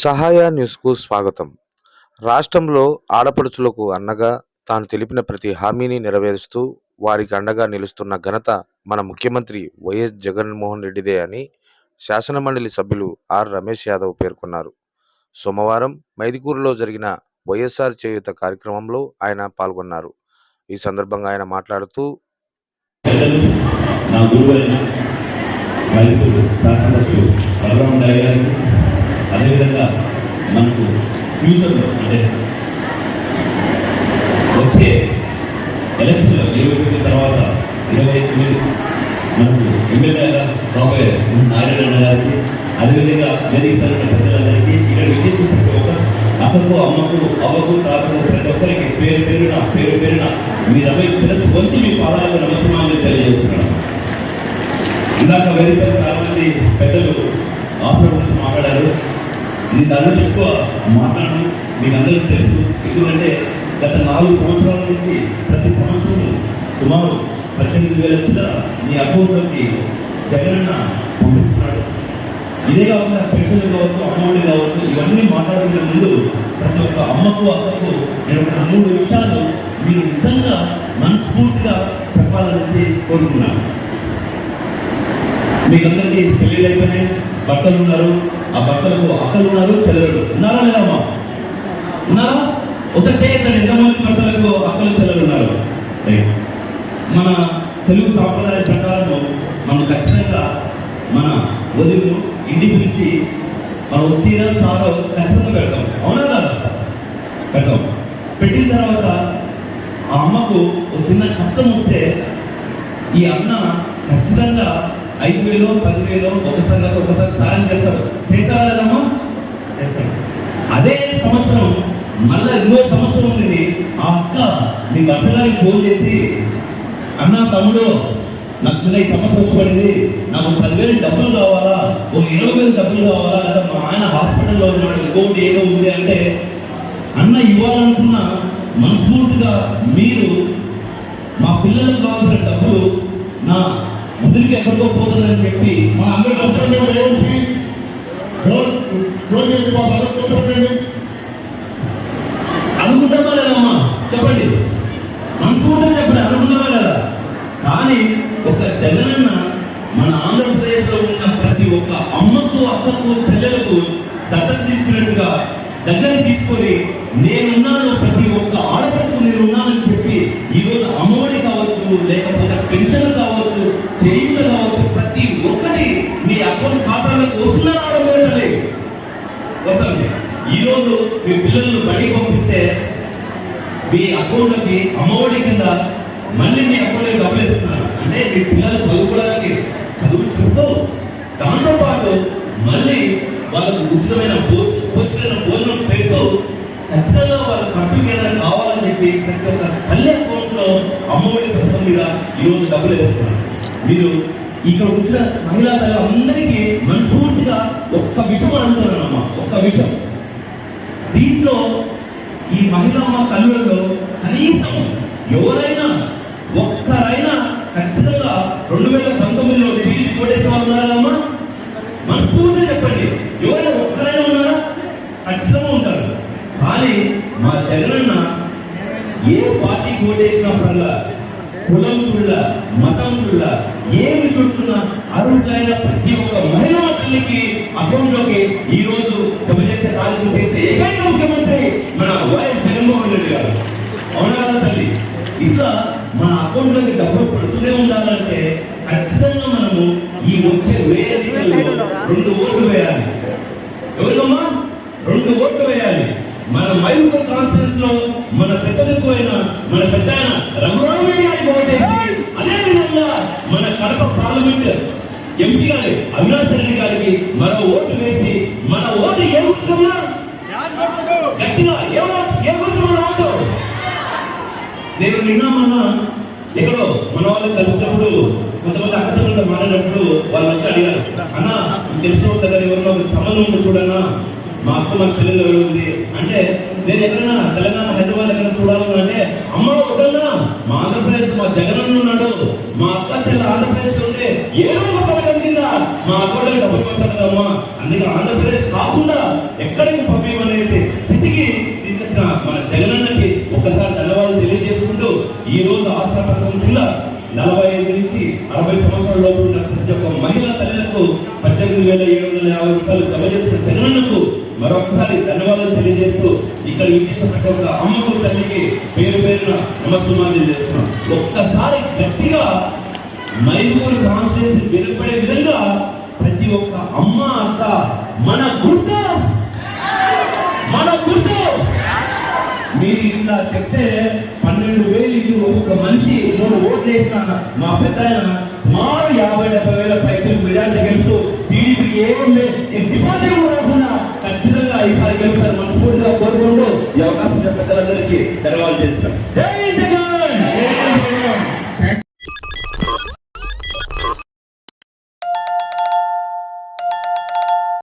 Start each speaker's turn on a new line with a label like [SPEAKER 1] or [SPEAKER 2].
[SPEAKER 1] సహాయ న్యూస్కు స్వాగతం. రాష్ట్రంలో ఆడపడుచులకు అన్నగా తాను తెలిపిన ప్రతి హామీని నెరవేరుస్తూ వారికి అండగా నిలుస్తున్న ఘనత మన ముఖ్యమంత్రి వైఎస్ జగన్మోహన్ రెడ్డిదే అని శాసనమండలి సభ్యులు ఆర్ రమేష్ యాదవ్ పేర్కొన్నారు. సోమవారం మైదికూరులో జరిగిన వైఎస్ఆర్ చేయూత కార్యక్రమంలో ఆయన పాల్గొన్నారు. ఈ సందర్భంగా ఆయన మాట్లాడుతూ
[SPEAKER 2] నా అదేవిధంగా మనకు ఫ్యూచర్లో అంటే వచ్చే ఎలక్షన్లో ఇరవై తర్వాత ఇరవై తొమ్మిది మనకు ఎమ్మెల్యేగా రాబోయే నారాయణ గారికి అదేవిధంగా వేదిక పెద్దలందరికీ ఇక్కడ వచ్చేసిన ప్రతి ఒక్క అక్కకు అమ్మకు అవ్వకు తాతకు ప్రతి ఒక్కరికి పేరు పేరున పేరు పేరున మీ రమై శిరస్సు వంచి మీ పాదాలకు నమస్కారాలు తెలియజేస్తున్నాను. ఇందాక వేదిక చాలా మంది పెద్దలు ఆసరా గురించి మాట్లాడారు. నేను దాని గురించి ఎక్కువ మాట్లాడను మీకు అందరికీ తెలుసు. ఎందుకంటే గత నాలుగు సంవత్సరాల నుంచి ప్రతి సంవత్సరం సుమారు పద్దెనిమిది వేల చిల్లర మీ అకౌంట్లోకి జగనన్న పంపిస్తున్నాడు. ఇదే కాకుండా పెన్షన్లు కావచ్చు అమ్మఒడి కావచ్చు ఇవన్నీ మాట్లాడుకునే ముందు ప్రతి ఒక్క అమ్మకు అక్కకు నేను ఒక మూడు విషయాలు మీరు నిజంగా మనస్ఫూర్తిగా చెప్పాలనేసి కోరుకున్నాను. మీకందరికీ పెళ్ళిళ్ళు అయిపోయినాయి భర్తలు ఉన్నారు ఆ బట్టలకు అక్కలు ఉన్నారు చెల్లెలు ఉన్నారా లేదా అమ్మా? ఉన్నారా? ఒకసారి చేయొద్దండి ఎంతమంది బట్టలకు అక్కలు చెల్లెలు ఉన్నారు? మన తెలుగు సాంప్రదాయ ప్రకారం మనం ఖచ్చితంగా మన వదిలిను ఇంటికి పిలిచి మనం వచ్చిన సార ఖచ్చితంగా పెడతాం. అవునా కదా? పెడతాం. పెట్టిన తర్వాత ఆ అమ్మకు ఒక చిన్న కష్టం వస్తే ఈ అన్న ఖచ్చితంగా ఐదు వేలు పదివేలు ఒకసారి ఒకసారి సాయం చేస్తారు లేదమ్మా చేస్తాడు అదే సంవత్సరం మళ్ళా ఇంకో సంవత్సరం ఉంటుంది ఆ అక్క మీ భర్త గారికి ఫోన్ చేసి అన్న తమ్ముడు నాకు చిన్న ఈ సమస్య వచ్చి పడింది నాకు పదివేలు డబ్బులు కావాలా? ఓ ఇరవై వేలు డబ్బులు కావాలా? లేదా మా ఆయన హాస్పిటల్లో ఉన్నాడు ఇంకోటి ఏదో ఉంది అంటే అన్న ఇవ్వాలనుకున్న మనస్ఫూర్తిగా మీరు మా పిల్లలకు కావాల్సిన డబ్బులు నా ముదిరికి ఎక్కడికో పోతుందని చెప్పి
[SPEAKER 3] మా అందరి కూర్చోండి
[SPEAKER 2] జగనన్న మన ఆంధ్రప్రదేశ్లో ఉన్న ప్రతి ఒక్క అమ్మకు అక్కకు చెల్లెలకు దత్తత తీసుకున్నట్టుగా దగ్గర తీసుకొని నేనున్నాను ప్రతి ఒక్క ఆడపడుచుకు నేను ఉన్నానని చెప్పి ఈరోజు అమ్మఒడి కావచ్చు లేకపోతే పెన్షన్ కావచ్చు చేయుత కావచ్చు ప్రతి ఒక్కటి మీ అకౌంట్ ఖాతాలకు వస్తున్నారా లేదు వస్తుంది. ఈరోజు మీ పిల్లలను బడికి పంపిస్తే మీ అకౌంట్లకి అమ్మఒడి కింద మళ్ళీ మీ అకౌంట్కి డబ్బులు ఇస్తున్నారు అంటే మీ పిల్లలు చదువుకోవడానికి చదువు చెబుతూ దాంతో పాటు మళ్ళీ వాళ్ళకు ఉచితమైన పోషకమైన భోజనం పెడుతూ ఖచ్చితంగా వాళ్ళ ఖర్చుకి ఏదైనా కావాలని చెప్పి ప్రతి ఒక్క తల్లి అకౌంట్లో అమ్మఒడి పథకం మీద ఈరోజు డబ్బులు వేస్తున్నారు. మీరు ఇక్కడ వచ్చిన మహిళా అందరికీ మనస్ఫూర్తిగా ఒక్క విషయం అడుగుతున్నానమ్మా ఒక్క విషయం. దీంట్లో ఈ మహిళమ్మ తల్లులలో కనీసం ఎవరైనా ఒక్కరైనా ఖచ్చితంగా రెండు వేల పంతొమ్మిదిలో టీడీపీ కోటేశ్వర ఉన్నారా అమ్మా? మనస్ఫూర్తిగా చెప్పండి. ఎవరైనా ఒక్కరైనా ఉన్నారా? ఖచ్చితంగా ఉంటారు. కానీ మా జగనన్న ఏ పార్టీ ఓటేసినప్పుడల్లా కులం చూడ మతం చూడ ఏమి చూడుతున్నా అర్హులైన ప్రతి ఒక్క మహిళ తల్లికి అకౌంట్లోకి ఈ రోజు జమ చేసే కార్యక్రమం చేస్తే ఏకైక ముఖ్యమంత్రి మన వైఎస్ జగన్మోహన్ రెడ్డి గారు. అవునా కదా తల్లి? ఇట్లా మన అకౌంట్లోకి డబ్బులు పడుతూనే ఉండాలంటే ఖచ్చితంగా మనము ఈ వచ్చే వేదికల్లో రెండు ఓట్లు వేయాలి. ఎవరికమ్మా రెండు ఓట్లు వేయాలి. మన మైలుకు కాన్ఫరెన్స్లో మన పెద్ద దిక్కువైన మన పెద్ద ఆయన గారికి అదే విధంగా మన కడప పార్లమెంట్ ఎంపీ గారి అవినాష్ రెడ్డి గారికి మన ఓటు వేసి మన ఓటు ఏ గుర్తుకమ్మా గట్టిగా ఏ ఓటు ఏ గుర్తు మన ఓటు? నేను నిన్న మొన్న ఎక్కడో మన వాళ్ళు కలిసినప్పుడు కొంతమంది అక్కచెల్లెలతో మాట్లాడినప్పుడు వాళ్ళు వచ్చి అడిగారు అన్న తెలిసిన వాళ్ళ దగ్గర ఎవరినో ఒక సంబంధం ఉందో చూడన్నా మా అక్క మా చెల్లెలు ఎవరు ఉంది? అంటే నేను ఎక్కడైనా తెలంగాణ హైదరాబాద్ ఎక్కడ చూడాలని అంటే అమ్మ వద్దన్నా మా ఆంధ్రప్రదేశ్ మా జగన్ ఉన్నాడు మా అక్క చెల్లె ఆంధ్రప్రదేశ్ ఉంటే ఏదో ఒక పథకం కింద మా అకౌంట్లో డబ్బులు పడుతుందమ్మా అందుకే ఆంధ్రప్రదేశ్ కాకుండా ఎక్కడికి పంపించమనేసి స్థితికి తీసుకొచ్చిన మన జగనన్నకి ఒక్కసారి ధన్యవాదాలు తెలియజేసుకుంటూ ఈ రోజు ఆసరా పథకం కింద నలభై వేల ఏడు వందల యాభై రూపాయలు జమ చేసిన జగనన్నకు మరొకసారి ధన్యవాదాలు తెలియజేస్తూ ఇక్కడ ఇచ్చేసిన ప్రతి ఒక్క అమ్మకు తల్లికి పేరు పేరున నమస్సుమాలు చేస్తున్నాం. ఒక్కసారి గట్టిగా మైదూరు కాన్స్టిట్యూన్సీ వెలుపడే విధంగా ప్రతి ఒక్క అమ్మ అక్క మన గుర్తు! మన గుర్తు! మీరు ఇలా చెప్తే పన్నెండు వేలు ఇంటి ఒక్కొక్క మనిషి మూడు ఓట్లు వేసిన మా పెద్ద ఆయన సుమారు యాభై డెబ్బై వేల పైసలు మెజార్టీ గెలుస్తూ టీడీపీకి ఏం లేదు డిపాజిట్ కూడా రాకుండా ఖచ్చితంగా మనస్ఫూర్తిగా కోరుకుంటూ ఈ అవకాశం ఇచ్చిన పెద్దలందరికీ ధన్యవాదాలు చేస్తున్నాం జై జై